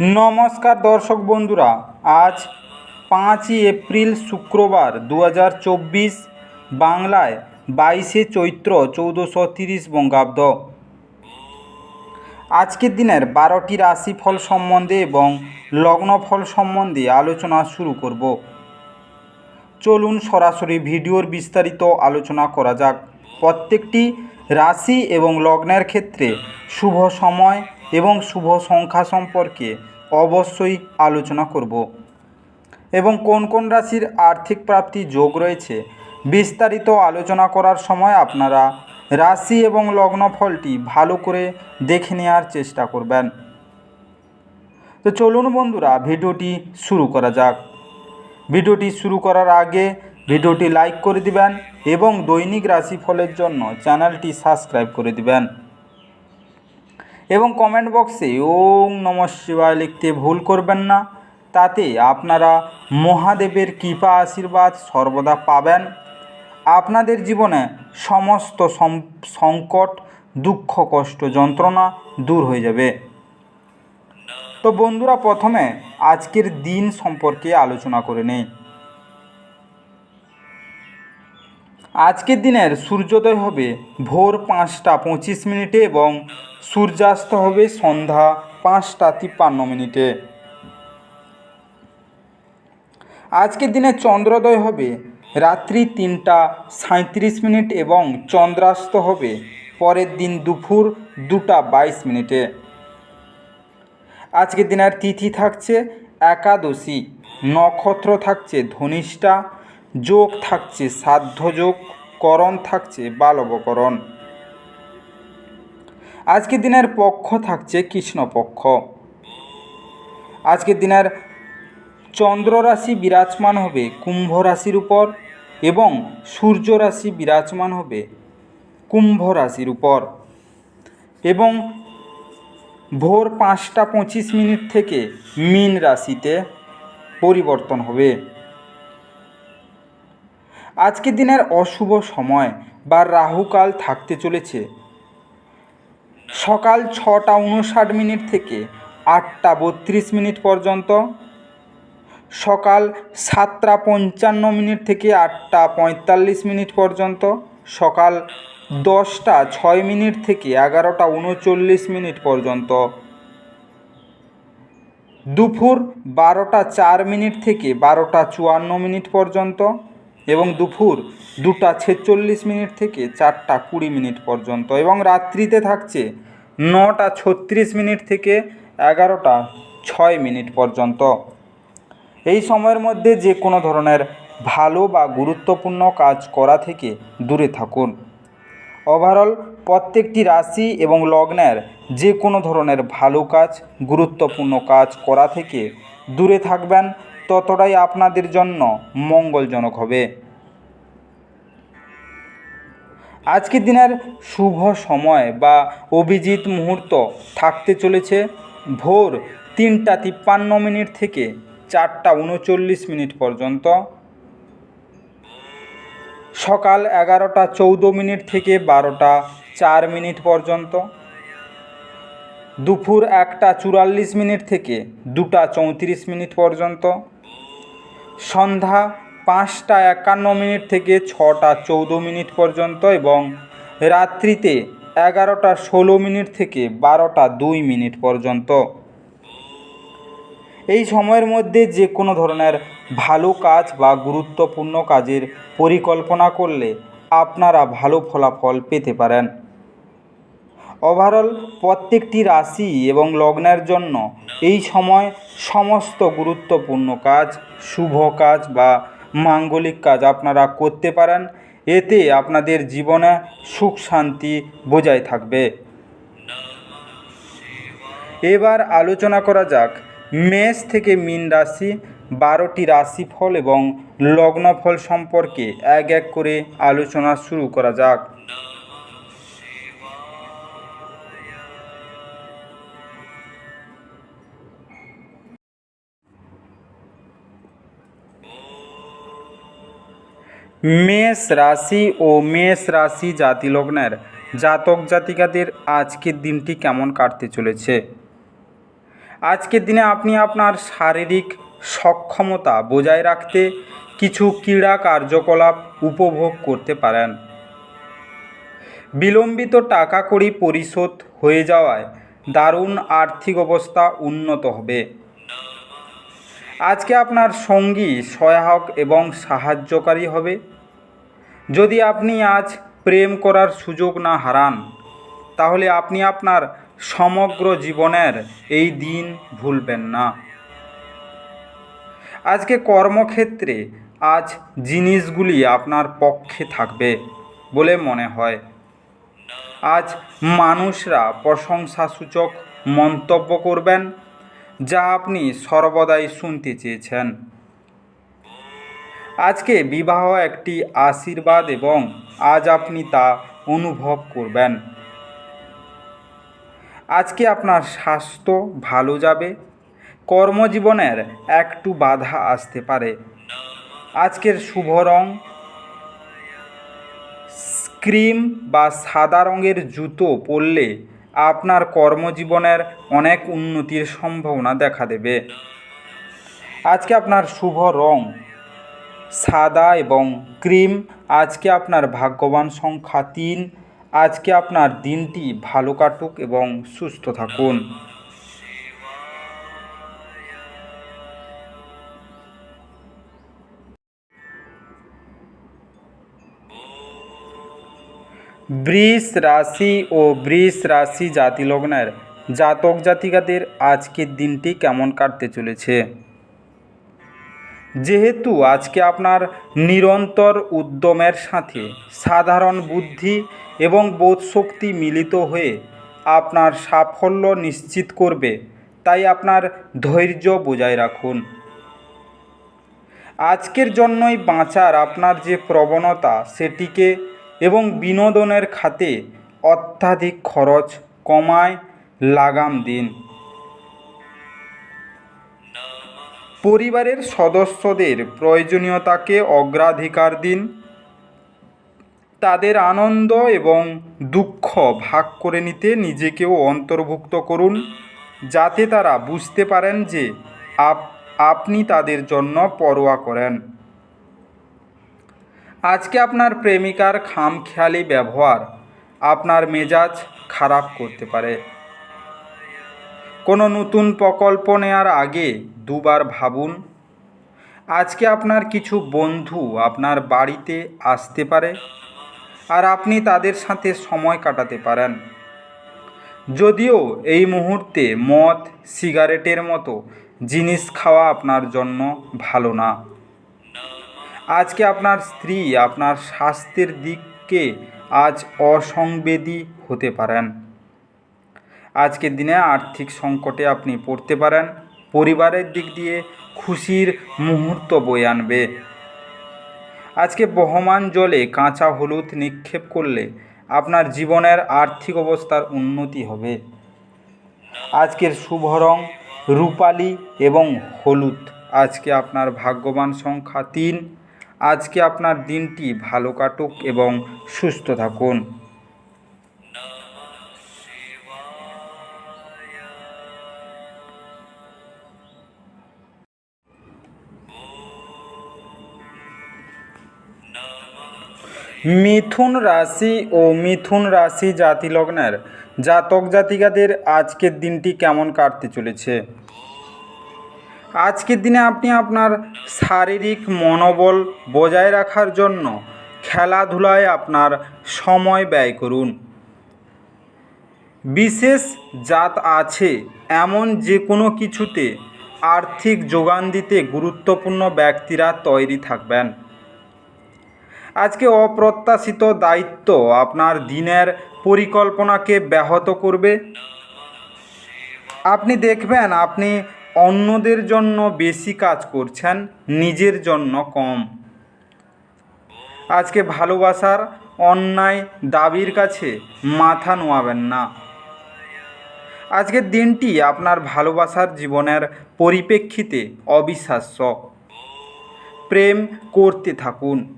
নমস্কার দর্শক বন্ধুরা, আজ পাঁচই এপ্রিল শুক্রবার দু হাজার চব্বিশ, বাংলায় বাইশে চৈত্র চৌদ্দশো তিরিশ বঙ্গাব্দ। আজকের দিনের বারোটি রাশিফল সম্বন্ধে এবং লগ্নফল সম্বন্ধে আলোচনা শুরু করব। চলুন সরাসরি ভিডিওর বিস্তারিত আলোচনা করা যাক। প্রত্যেকটি রাশি এবং লগ্নের ক্ষেত্রে শুভ সময় এবং শুভ সংখ্যা সম্পর্কে অবশ্যই আলোচনা করব। এবং কোন কোন রাশির আর্থিক প্রাপ্তি যোগ রয়েছে, বিস্তারিত আলোচনা করার সময় আপনারা রাশি এবং লগ্নফলটি ভালো করে দেখে নেওয়ার চেষ্টা করবেন। তো চলুন বন্ধুরা, ভিডিওটি শুরু করা যাক। ভিডিওটি শুরু করার আগে ভিডিওটি লাইক করে দিবেন এবং দৈনিক রাশিফলের জন্য চ্যানেলটি সাবস্ক্রাইব করে দিবেন। এবং কমেন্ট বক্সে ওম নম শিবায় লিখতে ভুল করবেন না। তাতে আপনারা মহাদেবের কৃপা আশীর্বাদ সর্বদা পাবেন। আপনাদের জীবনে সমস্ত সংকট, দুঃখ, কষ্ট, যন্ত্রণা দূর হয়ে যাবে। তো বন্ধুরা, প্রথমে আজকের দিন সম্পর্কে আলোচনা করে নেই। আজকের দিনের সূর্যোদয় হবে ভোর পাঁচটা পঁচিশ মিনিটে এবং সূর্যাস্ত হবে সন্ধ্যা পাঁচটা তিপ্পান্ন মিনিটে। আজকের দিনে চন্দ্রোদয় হবে রাত্রি তিনটা সাঁত্রিশ মিনিট এবং চন্দ্রাস্ত হবে পরের দিন দুপুর দুটা বাইশ মিনিটে। আজকের দিনের তিথি থাকছে একাদশী, নক্ষত্র থাকছে ধনিষ্ঠা যোগ থাকছে সাধ্য যোগ, করণ থাকছে বালবকরণ। আজকের দিনের পক্ষ থাকছে কৃষ্ণপক্ষ। আজকের দিনের চন্দ্র রাশি বিরাজমান হবে কুম্ভ রাশির উপর এবং সূর্য রাশি বিরাজমান হবে কুম্ভ রাশির উপর। এবং ভোর পাঁচটা পঁচিশ মিনিট থেকে মীন রাশিতে পরিবর্তন হবে। আজকের দিনের অশুভ সময় বা রাহুকাল থাকতে চলেছে। সকাল ছটা উনষাট মিনিট থেকে আটটা বত্রিশ মিনিট পর্যন্ত, সকাল সাতটা পঞ্চান্ন মিনিট থেকে আটটা পঁয়তাল্লিশ মিনিট পর্যন্ত, সকাল দশটা ছয় মিনিট থেকে এগারোটা উনচল্লিশ মিনিট পর্যন্ত। দুপুর বারোটা চার মিনিট থেকে বারোটা চুয়ান্ন মিনিট পর্যন্ত এবং দুপুর দুটা ছেচল্লিশ মিনিট থেকে চারটা কুড়ি মিনিট পর্যন্ত এবং রাত্রিতে থাকছে নটা ছত্রিশ মিনিট থেকে এগারোটা ছয় মিনিট পর্যন্ত। এই সময়ের মধ্যে যে কোনো ধরনের ভালো বা গুরুত্বপূর্ণ কাজ করা থেকে দূরে থাকুন। ওভারঅল প্রত্যেকটি রাশি এবং লগ্নের যে কোনো ধরনের ভালো কাজ, গুরুত্বপূর্ণ কাজ করা থেকে দূরে থাকবেন। ততটাই আপনাদের জন্য মঙ্গলজনক হবে। আজকের দিনের শুভ সময় বা অভিজিৎ মুহূর্ত থাকতে চলেছে ভোর তিনটা তিপ্পান্ন মিনিট থেকে চারটা উনচল্লিশ মিনিট পর্যন্ত। সকাল এগারোটা চৌদ্দ মিনিট থেকে বারোটা চার মিনিট পর্যন্ত। দুপুর একটা চুরাল্লিশ মিনিট থেকে দুটা চৌত্রিশ মিনিট পর্যন্ত। সন্ধ্যা পাঁচটা একান্ন মিনিট থেকে ছটা চৌদ্দ মিনিট পর্যন্ত এবং রাত্রিতে এগারোটা ষোলো মিনিট থেকে বারোটা দুই মিনিট পর্যন্ত। এই সময়ের মধ্যে যে কোনো ধরনের ভালো কাজ বা গুরুত্বপূর্ণ কাজের পরিকল্পনা করলে আপনারা ভালো ফলাফল পেতে পারেন। ওভারঅল প্রত্যেকটি রাশি এবং লগ্নের জন্য এই সময় সমস্ত গুরুত্বপূর্ণ কাজ, শুভ কাজ বা মাঙ্গলিক কাজ আপনারা করতে পারেন। এতে আপনাদের জীবনে সুখ শান্তি বজায় থাকবে। এবার আলোচনা করা যাক। মেষ থেকে মীন রাশি, বারোটি রাশিফল এবং লগ্নফল সম্পর্কে এক এক করে আলোচনা শুরু করা যাক। মেষ রাশি ও মেষ রাশি জাতি লগ্নের জাতক জাতিকাদের আজকের দিনটি কেমন কাটতে চলেছে? আজকের দিনে আপনি আপনার শারীরিক সক্ষমতা বজায় রাখতে কিছু ক্রীড়া কার্যকলাপ উপভোগ করতে পারেন। বিলম্বিত টাকা কড়ি পরিশোধ হয়ে যাওয়ায় দারুণ আর্থিক অবস্থা উন্নত হবে। আজকে আপনার সঙ্গী সহায়ক এবং সাহায্যকারী হবে। যদি আপনি আজ প্রেম করার সুযোগ না হারান, তাহলে আপনি আপনার সমগ্র জীবনের এই দিন ভুলবেন না। আজকে কর্মক্ষেত্রে আজ জিনিসগুলি আপনার পক্ষে থাকবে বলে মনে হয়। আজ মানুষরা প্রশংসাসূচক মন্তব্য করবেন, যা আপনি সর্বদাই শুনতে চেয়েছেন। আজকে বিবাহ একটি আশীর্বাদ এবং আজ আপনি তা অনুভব করবেন। আজকে আপনার স্বাস্থ্য ভালো যাবে। কর্মজীবনের একটু বাধা আসতে পারে। আজকের শুভ রং, ক্রিম বা সাদা রঙের জুতো পরলে আপনার কর্মজীবনের অনেক উন্নতির সম্ভাবনা দেখা দেবে। আজকে আপনার শুভ রং সাদা এবং ক্রিম। আজকে আপনার ভাগ্যবান সংখ্যা তিন। আজকে আপনার দিনটি ভালো কাটুক এবং সুস্থ থাকুন। বৃষ রাশি ও বৃষ রাশি জাতিলগ্নের জাতক জাতিকাদের আজকের দিনটি কেমন কাটতে চলেছে? যেহেতু আজকে আপনার নিরন্তর উদ্যমের সাথে সাধারণ বুদ্ধি এবং বোধশক্তি মিলিত হয়ে আপনার সাফল্য নিশ্চিত করবে, তাই আপনার ধৈর্য বজায় রাখুন। আজকের জন্যই বাঁচার আপনার যে প্রবণতা সেটিকে এবং বিনোদনের খাতে অত্যাধিক খরচ কমায়, লাগাম দিন। পরিবারের সদস্যদের প্রয়োজনীয়তাকে অগ্রাধিকার দিন, তাদের আনন্দ এবং দুঃখ ভাগ করে নিতে নিজেকেও অন্তর্ভুক্ত করুন, যাতে তারা বুঝতে পারেন যে আপ, আপনি তাদের জন্য পরোয়া করেন। আজকে আপনার প্রেমিকার খামখেয়ালি ব্যবহার আপনার মেজাজ খারাপ করতে পারে। কোনো নতুন প্রকল্প নেওয়ার আগে দুবার ভাবুন, আজকে আপনার কিছু বন্ধু আপনার বাড়িতে আসতে পারে আর আপনি তাদের সাথে সময় কাটাতে পারেন। যদিও এই মুহূর্তে মদ, সিগারেটের মতো জিনিস খাওয়া আপনার জন্য ভালো না। আজকে আপনার স্ত্রী আপনার স্বাস্থ্যের দিককে আজ অসংবেদী হতে পারেন। আজকের দিনে আর্থিক সংকটে আপনি পড়তে পারেন। পরিবারের দিক দিয়ে খুশির মুহূর্ত বয়ে আনবে। আজকে বহমান জলে কাঁচা হলুদ নিক্ষেপ করলে আপনার জীবনের আর্থিক অবস্থার উন্নতি হবে। আজকের শুভ রং রূপালি এবং হলুদ। আজকে আপনার ভাগ্যবান সংখ্যা তিন। আজকে আপনার দিনটি ভালো কাটুক এবং সুস্থ থাকুন। মিথুন রাশি ও মিথুন রাশি জাতি লগ্নের জাতক জাতিকাদের আজকের দিনটি কেমন কাটতে চলেছে? আজকের দিনে আপনি আপনার শারীরিক মনোবল বজায় রাখার জন্য খেলাধুলায় আপনার সময় ব্যয় করুন। বিশেষ জাত আছে এমন যে কোনো কিছুতে আর্থিক যোগান দিতে গুরুত্বপূর্ণ ব্যক্তিরা তৈরি থাকবেন। আজকে অপ্রত্যাশিত দায়িত্ব আপনার দিনের পরিকল্পনাকে ব্যাহত করবে। আপনি দেখবেন আপনি অন্যদের জন্য বেশি কাজ করছেন, নিজের জন্য কম। আজকে ভালোবাসার অন্যায় দাবির কাছে মাথা নোয়াবেন না। আজকের দিনটি আপনার ভালোবাসার জীবনের পরিপ্রেক্ষিতে অবিশ্বাস্য। প্রেম করতে থাকুন।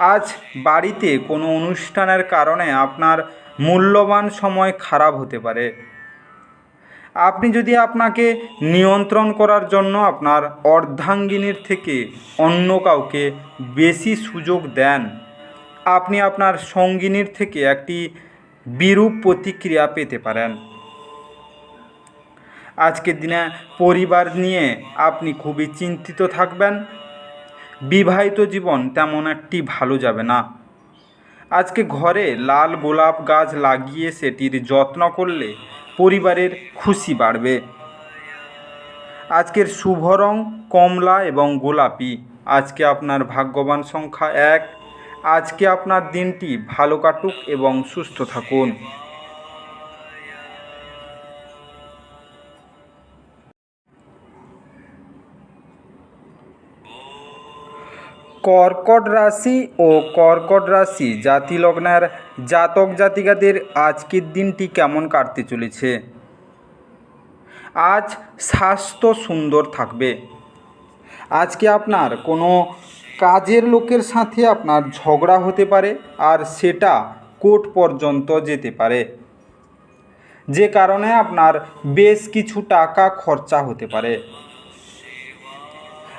আজ বাড়িতে কোনো অনুষ্ঠানের কারণে আপনার মূল্যবান সময় খারাপ হতে পারে। আপনি যদি আপনাকে নিয়ন্ত্রণ করার জন্য আপনার অর্ধাঙ্গিনীর থেকে অন্য কাউকে বেশি সুযোগ দেন, আপনি আপনার সঙ্গিনীর থেকে একটি বিরূপ প্রতিক্রিয়া পেতে পারেন। আজকের দিনে পরিবার নিয়ে আপনি খুবই চিন্তিত থাকবেন। বিবাহিত জীবন তেমন একটি ভালো যাবে না। আজকে ঘরে লাল গোলাপ গাছ লাগিয়ে সেটির যত্ন করলে পরিবারের খুশি বাড়বে। আজকের শুভ রং কমলা এবং গোলাপি। আজকে আপনার ভাগ্যবান সংখ্যা এক। আজকে আপনার দিনটি ভালো কাটুক এবং সুস্থ থাকুন। কর্কট রাশি ও কর্কট রাশি জাতি লগ্নের জাতক জাতিকাদের আজকের দিনটি কেমন কাটতে চলেছে? আজ স্বাস্থ্য সুন্দর থাকবে। আজকে আপনার কোনো কাজের লোকের সাথে আপনার ঝগড়া হতে পারে আর সেটা কোর্ট পর্যন্ত যেতে পারে। যে কারণে আপনার বেশ কিছু টাকা খরচা হতে পারে।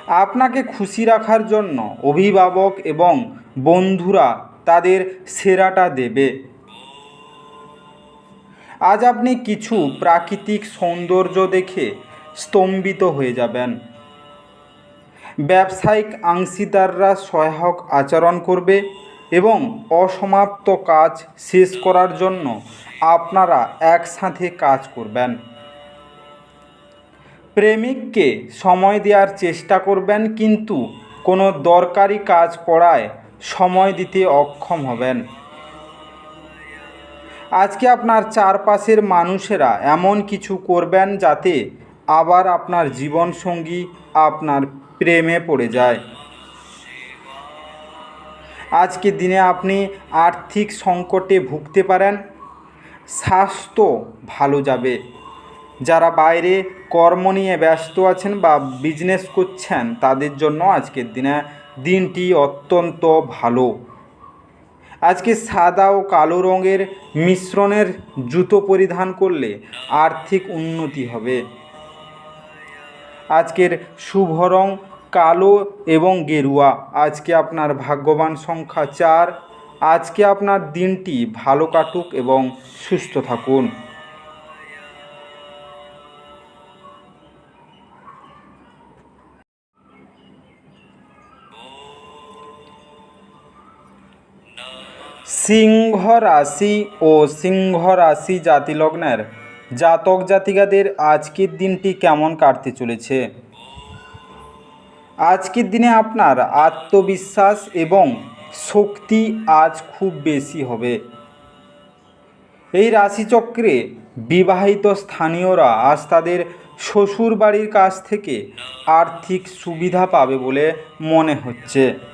আপনাকে খুশি রাখার জন্য অভিভাবক এবং বন্ধুরা তাদের সেরাটা দেবে। আজ আপনি কিছু প্রাকৃতিক সৌন্দর্য দেখে স্তম্ভিত হয়ে যাবেন। ব্যবসায়িক অংশীদাররা সহায়ক আচরণ করবে এবং অসমাপ্ত কাজ শেষ করার জন্য আপনারা একসাথে কাজ করবেন। প্রেমিককে সময় দেওয়ার চেষ্টা করবেন, কিন্তু কোনো দরকারি কাজ পড়ায় সময় দিতে অক্ষম হবেন। আজকে আপনার চারপাশের মানুষেরা এমন কিছু করবেন যাতে আবার আপনার জীবনসঙ্গী আপনার প্রেমে পড়ে যায়। আজকের দিনে আপনি আর্থিক সংকটে ভুগতে পারেন, স্বাস্থ্য ভালো যাবে। যারা বাইরে কর্ম নিয়ে ব্যস্ত আছেন বা বিজনেস করছেন, তাদের জন্য আজকের দিনে দিনটি অত্যন্ত ভালো। আজকে সাদা ও কালো রঙের মিশ্রণের জুতো পরিধান করলে আর্থিক উন্নতি হবে। আজকের শুভ রং কালো এবং গেরুয়া। আজকে আপনার ভাগ্যবান সংখ্যা চার। আজকে আপনার দিনটি ভালো কাটুক এবং সুস্থ থাকুন। সিংহ রাশি ও সিংহ রাশি জাতি লগ্নের জাতক জাতিকাদের আজকের দিনটি কেমন কাটতে চলেছে? আজকের দিনে আপনার আত্মবিশ্বাস এবং শক্তি আজ খুব বেশি হবে। এই রাশিচক্রে বিবাহিত স্থানীয়রা আজ তাদের শ্বশুর বাড়ির কাছ থেকে আর্থিক সুবিধা পাবে বলে মনে হচ্ছে।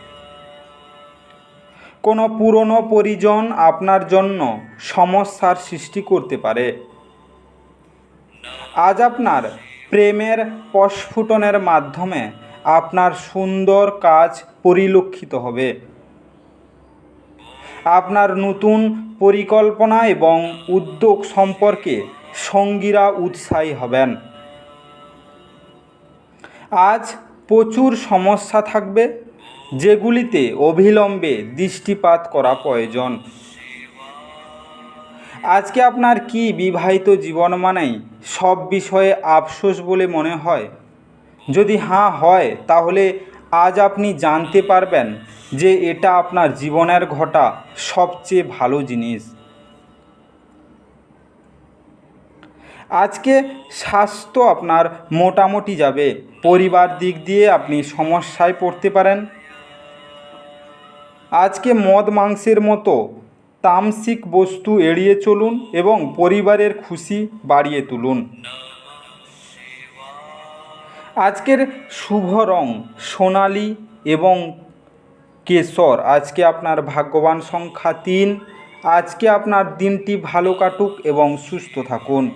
কোনো পুরনো পরিজন আপনার জন্য সমস্যার সৃষ্টি করতে পারে। আজ আপনার প্রেমের প্রস্ফুটনের মাধ্যমে আপনার সুন্দর কাজ পরিলক্ষিত হবে। আপনার নতুন পরিকল্পনা এবং উদ্যোগ সম্পর্কে সঙ্গীরা উৎসাহী হবেন। আজ প্রচুর সমস্যা থাকবে যেগুলিতে অবিলম্বে দৃষ্টিপাত করা প্রয়োজন। আজকে আপনার কি বিবাহিত জীবন মানেই সব বিষয়ে আফসোস বলে মনে হয়? যদি হ্যাঁ হয়, তাহলে আজ আপনি জানতে পারবেন যে এটা আপনার জীবনের ঘটা সবচেয়ে ভালো জিনিস। আজকে স্বাস্থ্য আপনার মোটামুটি যাবে। পরিবার দিক দিয়ে আপনি সমস্যায় পড়তে পারেন। আজকে মদ মাংসের মতো তামসিক বস্তু এড়িয়ে চলুন এবং পরিবারের খুশি বাড়িয়ে তুলুন। আজকের শুভ রং সোনালি এবং কেশর। আজকে আপনার ভাগ্যবান সংখ্যা তিন। আজকে আপনার দিনটি ভালো কাটুক এবং সুস্থ থাকুন।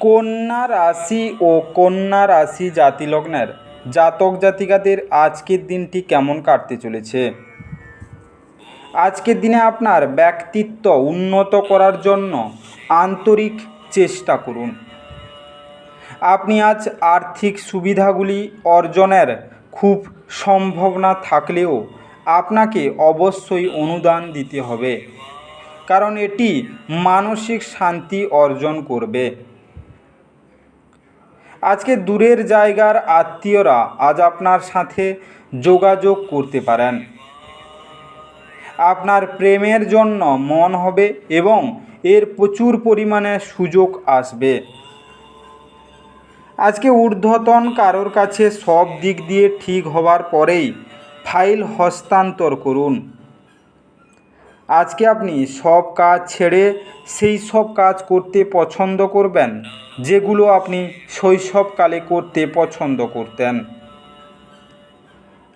কন্যা রাশি ও কন্যা রাশি জাতি লগ্নের জাতক জাতিকাদের আজকের দিনটি কেমন কাটতে চলেছে? আজকের দিনে আপনার ব্যক্তিত্ব উন্নত করার জন্য আন্তরিক চেষ্টা করুন। আপনি আজ আর্থিক সুবিধাগুলি অর্জনের খুব সম্ভাবনা থাকলেও আপনাকে অবশ্যই অনুদান দিতে হবে। কারণ এটি মানসিক শান্তি অর্জন করবে। আজকে দূরের জায়গার আত্মীয়রা আজ আপনার সাথে যোগাযোগ করতে পারেন। আপনার প্রেমের জন্য মন হবে এবং এর প্রচুর পরিমাণে সুযোগ আসবে। আজকে ঊর্ধ্বতন কারোর কাছে সব দিক দিয়ে ঠিক হওয়ার পরেই ফাইল হস্তান্তর করুন। আজকে আপনি সব কাজ ছেড়ে সেই সব কাজ করতে পছন্দ করবেন, যেগুলো আপনি শৈশবকালে করতে পছন্দ করতেন।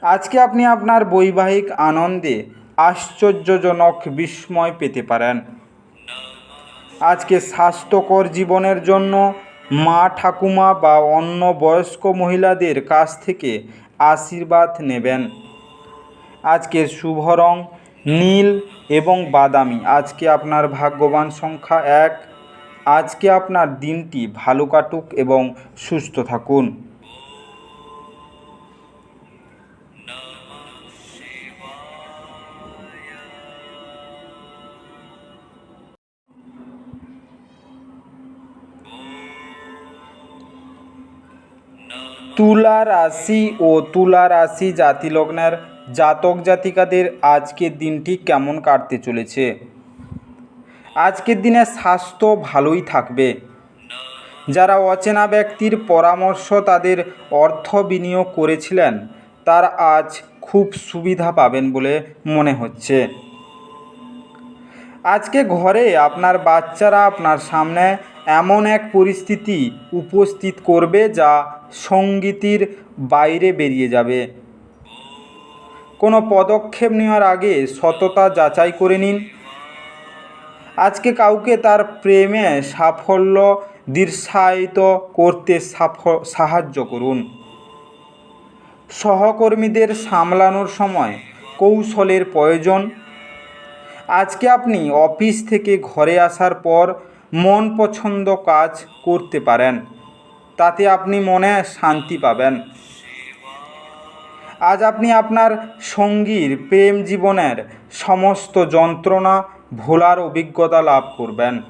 আজকে আপনি আপনার বৈবাহিক আনন্দে আশ্চর্যজনক বিস্ময় পেতে পারেন। আজকে স্বাস্থ্যকর জীবনের জন্য মা ঠাকুমা বা অন্য বয়স্ক মহিলাদের কাছ থেকে আশীর্বাদ নেবেন। আজকের শুভ রং নীল এবং বাদামি। আজকে আপনার ভাগ্যবান সংখ্যা এক। আজকে আপনার দিনটি ভালো কাটুক এবং সুস্থ থাকুন। তুলা রাশি ও তুলা রাশি জাতিলগ্নের জাতক জাতিকাদের আজকের দিনটি কেমন কাটতে চলেছে? আজকের দিনে স্বাস্থ্য ভালোই থাকবে। যারা অচেনা ব্যক্তির পরামর্শ তাদের অর্থ বিনিয়োগ করেছিলেন, তার আজ খুব সুবিধা পাবেন বলে মনে হচ্ছে। আজকে ঘরে আপনার বাচ্চারা আপনার সামনে এমন এক পরিস্থিতি উপস্থিত করবে যা সঙ্গীতির বাইরে বেরিয়ে যাবে। কোনো পদক্ষেপ নেওয়ার আগে সততা যাচাই করে নিন। আজকে কাউকে তার প্রেমে সাফল্য দীর্ঘায়িত করতে সাহায্য করুন। সহকর্মীদের সামলানোর সময় কৌশলের প্রয়োজন। আজকে আপনি অফিস থেকে ঘরে আসার পর মন পছন্দ কাজ করতে পারেন। তাতে আপনি মনে শান্তি পাবেন। আজ আপনি আপনার সঙ্গীর প্রেম জীবনের সমস্ত যন্ত্রণা, ভোলার অভিজ্ঞতা লাভ করবেন।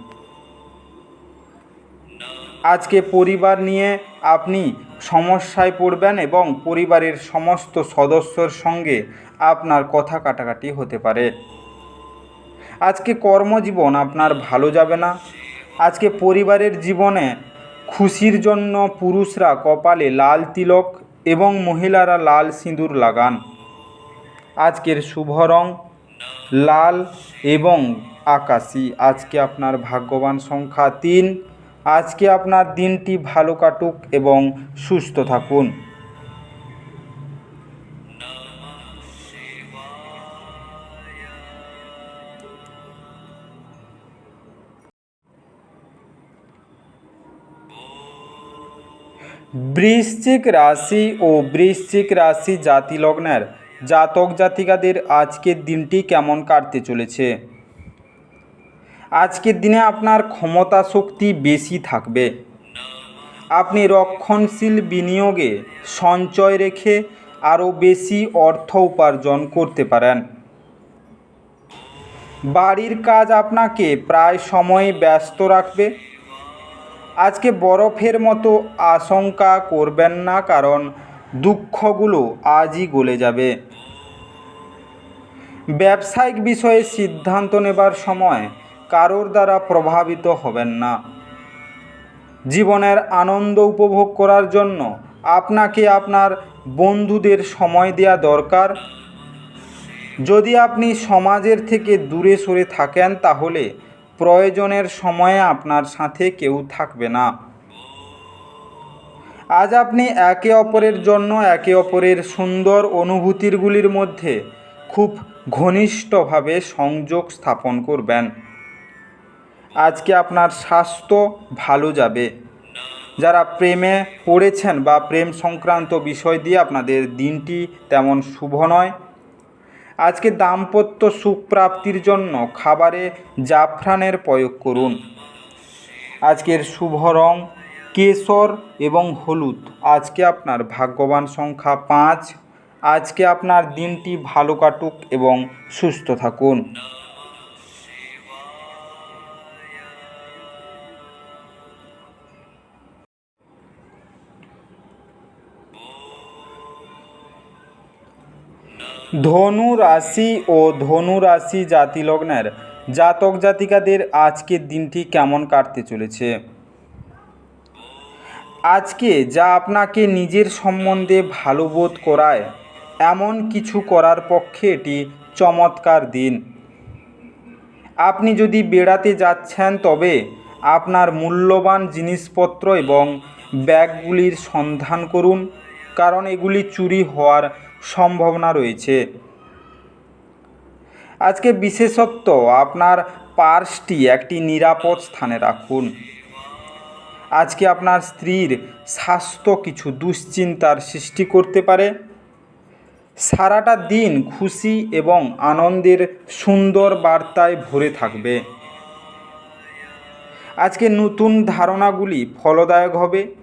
আজকে পরিবার নিয়ে আপনি সমস্যায় পড়বেন এবং পরিবারের সমস্ত সদস্যর সঙ্গে আপনার কথা কাটাকাটি হতে পারে। আজকে কর্মজীবন আপনার ভালো যাবে না। আজকে পরিবারের জীবনে খুশির জন্য পুরুষরা কপালে লাল তিলক এবং মহিলারা লাল সিঁদুর লাগান। আজকের শুভ রং লাল এবং আকাশি। আজকে আপনার ভাগ্যবান সংখ্যা তিন। আজকে আপনার দিনটি ভালো কাটুক এবং সুস্থ থাকুন। বৃশ্চিক রাশি ও বৃশ্চিক রাশি জাতি লগ্নের জাতক জাতিকাদের আজকের দিনটি কেমন কাটতে চলেছে? আজকের দিনে আপনার ক্ষমতা শক্তি বেশি থাকবে। আপনি রক্ষণশীল বিনিয়োগে সঞ্চয় রেখে আরও বেশি অর্থ উপার্জন করতে পারেন। বাড়ির কাজ আপনাকে প্রায় সময়ে ব্যস্ত রাখবে। আজকে বরফের মতো আশঙ্কা করবেন না, কারণ দুঃখগুলো আজই গলে যাবে। ব্যবসায়িক বিষয়ে সিদ্ধান্ত নেবার সময় কারোর দ্বারা প্রভাবিত হবেন না। জীবনের আনন্দ উপভোগ করার জন্য আপনাকে আপনার বন্ধুদের সময় দেওয়া দরকার। যদি আপনি সমাজের থেকে দূরে সরে থাকেন, তাহলে প্রয়োজনের সময়ে আপনার সাথে কেউ থাকবে না। আজ আপনি একে অপরের জন্য একে অপরের সুন্দর অনুভূতিরগুলির মধ্যে খুব ঘনিষ্ঠভাবে সংযোগ স্থাপন করবেন। আজকে আপনার স্বাস্থ্য ভালো যাবে। যারা প্রেমে পড়েছেন বা প্রেম সংক্রান্ত বিষয় দিয়ে আপনাদের দিনটি তেমন শুভ নয়। আজকে দাম্পত্য সুখ প্রাপ্তির জন্য খাবারে জাফরানের প্রয়োগ করুন। আজকের শুভ রং কেশর এবং হলুদ। আজকে আপনার ভাগ্যবান সংখ্যা পাঁচ। আজকে আপনার দিনটি ভালো কাটুক এবং সুস্থ থাকুন। ধনু রাশি ও ধনু রাশি জাতি লগ্নের জাতক জাতিকাদের আজকের দিনটি কেমন কাটতে চলেছে? আজকে যা আপনাকে নিজের সম্বন্ধে ভালো বোধ করায়, এমন কিছু করার পক্ষে এটি চমৎকার দিন। আপনি যদি বেড়াতে যাচ্ছেন, তবে আপনার মূল্যবান জিনিসপত্র এবং ব্যাগগুলির সন্ধান করুন, কারণ এগুলি চুরি হওয়ার সম্ভাবনা রয়েছে। আজকে বিশেষত্ব, আপনার পার্সটি একটি নিরাপদ স্থানে রাখুন। আজকে আপনার স্ত্রীর স্বাস্থ্য কিছু দুশ্চিন্তার সৃষ্টি করতে পারে। সারাটা দিন খুশি এবং আনন্দের সুন্দর বার্তায় ভরে থাকবে। আজকে নতুন ধারণাগুলি ফলদায়ক হবে।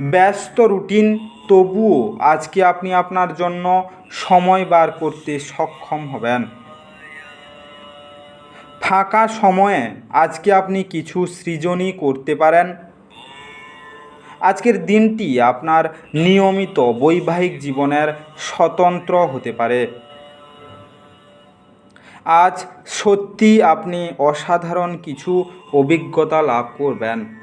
ব্যস্ত রুটিন, তবুও আজকে আপনি আপনার জন্য সময় বার করতে সক্ষম হবেন। ফাঁকা সময়ে আজকে আপনি কিছু সৃজনই করতে পারেন। আজকের দিনটি আপনার নিয়মিত বৈবাহিক জীবনের স্বতন্ত্র হতে পারে। আজ সত্যি আপনি অসাধারণ কিছু অভিজ্ঞতা লাভ করবেন।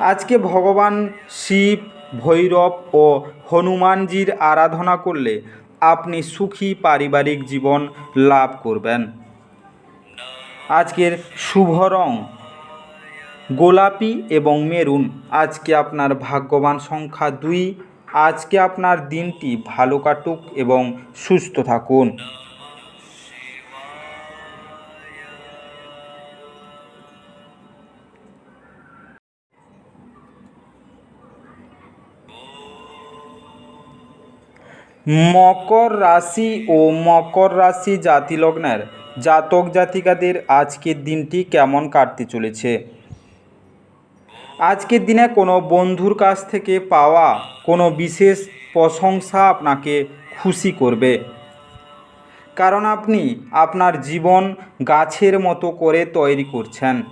আজকে ভগবান শিব, ভৈরব ও হনুমানজির আরাধনা করলে আপনি সুখী পারিবারিক জীবন লাভ করবেন। আজকের শুভ রং গোলাপি এবং মেরুন। আজকে আপনার ভাগ্যবান সংখ্যা দুই। আজকে আপনার দিনটি ভালো কাটুক এবং সুস্থ থাকুন। মকর রাশি ও মকর রাশি জাতি লগ্নের জাতক জাতিকাদের আজকের দিনটি কেমন কাটতে চলেছে? আজকের দিনে কোনো বন্ধুর কাছ থেকে পাওয়া কোনো বিশেষ প্রশংসা আপনাকে খুশি করবে। কারণ আপনি আপনার জীবন গাছের মতো করে তৈরি করছেন।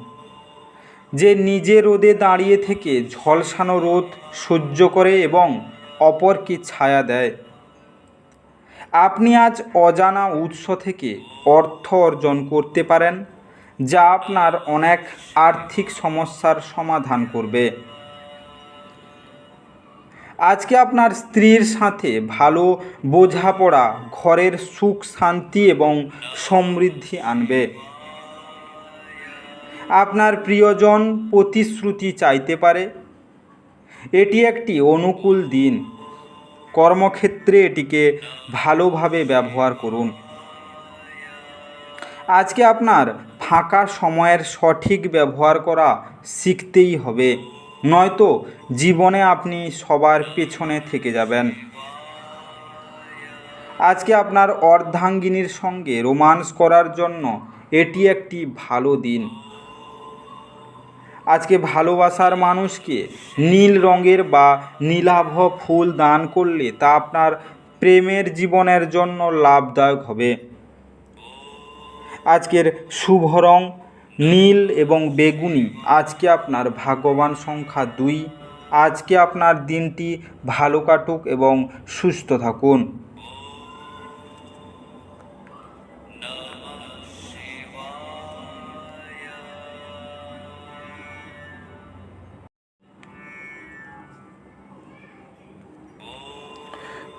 যে নিজে রোদে দাঁড়িয়ে থেকে ঝলসানো রোদ সহ্য করে এবং অপরকে ছায়া দেয়। আপনি আজ অজানা উৎস থেকে অর্থ অর্জন করতে পারেন, যা আপনার অনেক আর্থিক সমস্যার সমাধান করবে। আজকে আপনার স্ত্রীর সাথে ভালো বোঝাপড়া, ঘরের সুখ, শান্তি এবং সমৃদ্ধি আনবে। আপনার প্রিয়জন প্রতিশ্রুতি চাইতে পারে। এটি একটি অনুকূল দিন। কর্মক্ষেত্রে এটিকে ভালোভাবে ব্যবহার করুন। আজকে আপনার ফাঁকা সময়ের সঠিক ব্যবহার করা শিখতেই হবে, নয়তো জীবনে আপনি সবার পেছনে থেকে যাবেন। আজকে আপনার অর্ধাঙ্গিনীর সঙ্গে রোমান্স করার জন্য এটি একটি ভালো দিন। আজকে ভালোবাসার মানুষকে নীল রঙের বা নীলাভ ফুল দান করলে তা আপনার প্রেমের জীবনের জন্য লাভদায়ক হবে। আজকের শুভ রং নীল এবং বেগুনি। আজকে আপনার ভাগ্যবান সংখ্যা দুই। আজকে আপনার দিনটি ভালো কাটুক এবং সুস্থ থাকুন।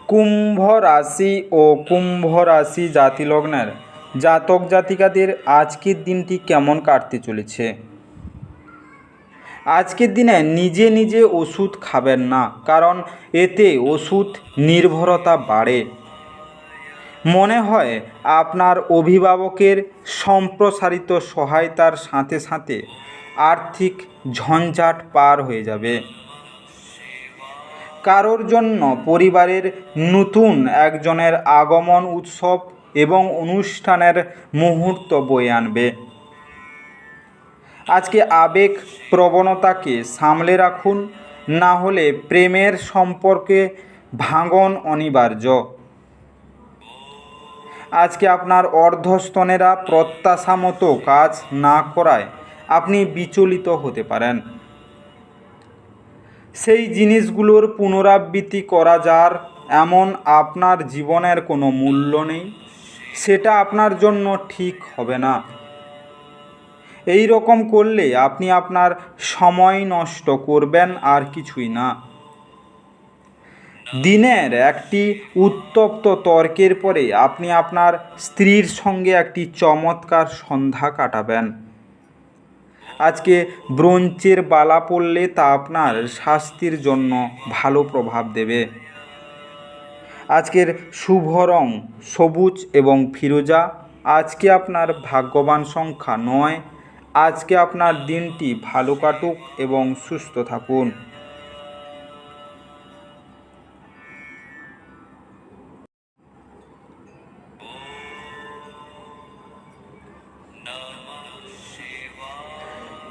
কুম্ভ রাশি ও কুম্ভ রাশি জাতি লগ্নের জাতক জাতিকাদের আজকের দিনটি কেমন কাটতে চলেছে? আজকের দিনে নিজে নিজে ওষুধ খাবেন না, কারণ এতে ওষুধ নির্ভরতা বাড়ে। মনে হয় আপনার অভিভাবকের সম্প্রসারিত সহায়তার সাথে সাথে আর্থিক ঝঞ্ঝাট পার হয়ে যাবে। কারোর জন্য পরিবারের নতুন একজনের আগমন উৎসব এবং অনুষ্ঠানের মুহূর্ত বয়ে আনবে। আজকে আবেগ প্রবণতাকে সামলে রাখুন, না হলে প্রেমের সম্পর্কে ভাঙন অনিবার্য। আজকে আপনার অর্ধস্তনেরা প্রত্যাশা মতো কাজ না করায় আপনি বিচলিত হতে পারেন। সেই জিনিসগুলোর পুনরাবৃত্তি করা যার এমন আপনার জীবনের কোনো মূল্য নেই, সেটা আপনার জন্য ঠিক হবে না। এই রকম করলে আপনি আপনার সময় নষ্ট করবেন আর কিছুই না। দিনের একটি উত্তপ্ত তর্কের পরে আপনি আপনার স্ত্রীর সঙ্গে একটি চমৎকার সন্ধ্যা কাটাবেন। আজকে ব্রোঞ্চের বালা পড়লে তা আপনার স্বাস্থ্যের জন্য ভালো প্রভাব দেবে। আজকের শুভ রং সবুজ এবং ফিরোজা, আজকে আপনার ভাগ্যবান সংখ্যা নয়, আজকে আপনার দিনটি ভালো কাটুক এবং সুস্থ থাকুন।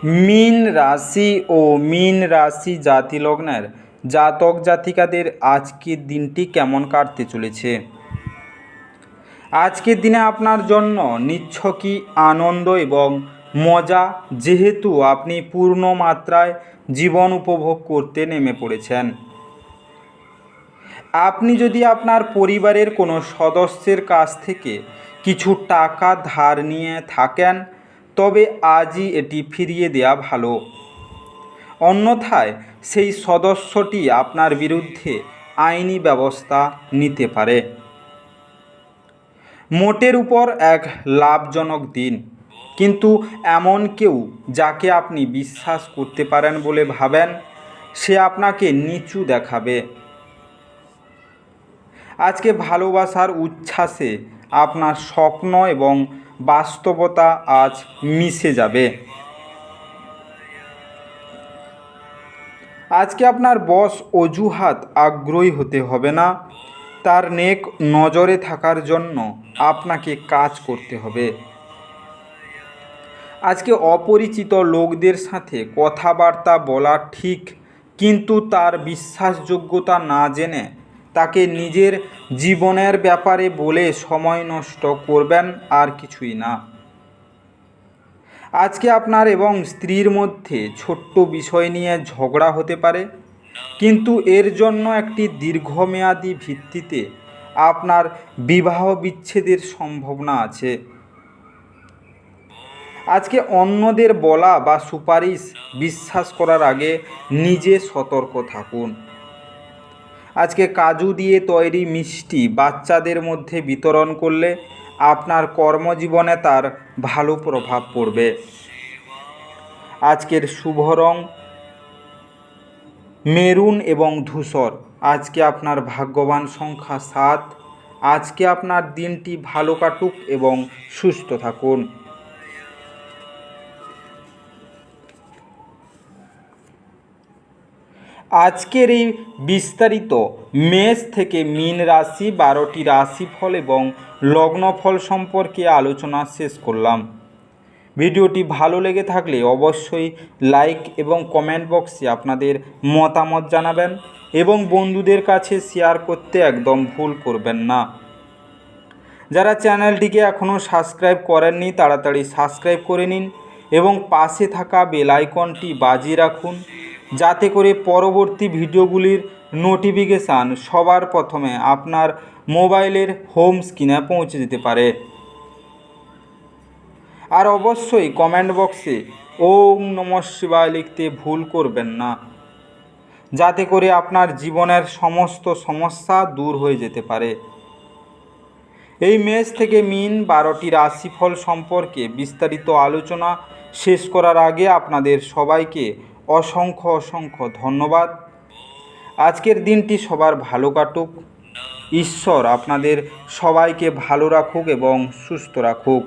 মীন রাশি ও মীন রাশি জাতি লগ্নের জাতক জাতিকাদের আজকের দিনটি কেমন কাটতে চলেছে? আজকের দিনে আপনার জন্য নিচ্ছকই আনন্দ এবং মজা যেহেতু আপনি পূর্ণ মাত্রায় জীবন উপভোগ করতে নেমে পড়েছেন। আপনি যদি আপনার পরিবারের কোনো সদস্যের কাছ থেকে কিছু টাকা ধার নিয়ে থাকেন তবে আজই এটি ফিরিয়ে দেয়া ভালো। অন্যথায় সেই সদস্যটি আপনার বিরুদ্ধে আইনি ব্যবস্থা নিতে পারে। মোটের উপর এক লাভজনক দিন। কিন্তু এমন কেউ যাকে আপনি বিশ্বাস করতে পারেন বলে ভাবেন, সে আপনাকে নিচু দেখাবে। আজকে ভালোবাসার উচ্ছ্বাসে আপনার স্বপ্ন এবং বাস্তবতা আজ মিশে যাবে। আজকে আপনার বস অজুহাত আগ্রহী হতে হবে না। তার নেক নজরে থাকার জন্য আপনাকে কাজ করতে হবে। আজকে অপরিচিত লোকদের সাথে কথাবার্তা বলা ঠিক, কিন্তু তার বিশ্বাসযোগ্যতা না জেনে তাকে নিজের জীবনের ব্যাপারে বলে সময় নষ্ট করবেন আর কিছুই না। আজকে আপনার এবং স্ত্রীর মধ্যে ছোট্ট বিষয় নিয়ে ঝগড়া হতে পারে, কিন্তু এর জন্য একটি দীর্ঘমেয়াদী ভিত্তিতে আপনার বিবাহ বিচ্ছেদের সম্ভাবনা আছে। আজকে অন্যদের বলা বা সুপারিশ বিশ্বাস করার আগে নিজে সতর্ক থাকুন। আজকে কাজু দিয়ে তৈরি মিষ্টি বাচ্চাদের মধ্যে বিতরণ করলে আপনার কর্মজীবনে তার ভালো প্রভাব পড়বে। আজকের শুভ রং মেরুন এবং ধূসর। আজকে আপনার ভাগ্যবান সংখ্যা সাত। আজকে আপনার দিনটি ভালো কাটুক এবং সুস্থ থাকুন। আজকের এই বিস্তারিত মেষ থেকে মীন রাশি, বারোটি রাশিফল এবং লগ্নফল সম্পর্কে আলোচনা শেষ করলাম। ভিডিওটি ভালো লেগে থাকলে অবশ্যই লাইক এবং কমেন্ট বক্সে আপনাদের মতামত জানাবেন এবং বন্ধুদের কাছে শেয়ার করতে একদম ভুল করবেন না। যারা চ্যানেলটিকে এখনও সাবস্ক্রাইব করেননি, তাড়াতাড়ি সাবস্ক্রাইব করে নিন এবং পাশে থাকা বেল আইকনটি বাজিয়ে রাখুন। যাতে করে পরবর্তী ভিডিওগুলির নোটিফিকেশান সবার প্রথমে আপনার মোবাইলের হোম স্ক্রিনে পৌঁছে যেতে পারে। আর অবশ্যই কমেন্ট বক্সে ওম নম শিবায় লিখতে ভুল করবেন না, যাতে করে আপনার জীবনের সমস্ত সমস্যা দূর হয়ে যেতে পারে। এই মেষ থেকে মিন বারোটি রাশিফল সম্পর্কে বিস্তারিত আলোচনা শেষ করার আগে আপনাদের সবাইকে অসংখ্য অসংখ্য ধন্যবাদ। আজকের দিনটি সবার ভালো কাটুক। ঈশ্বর আপনাদের সবাইকে ভালো রাখুক এবং সুস্থ রাখুক।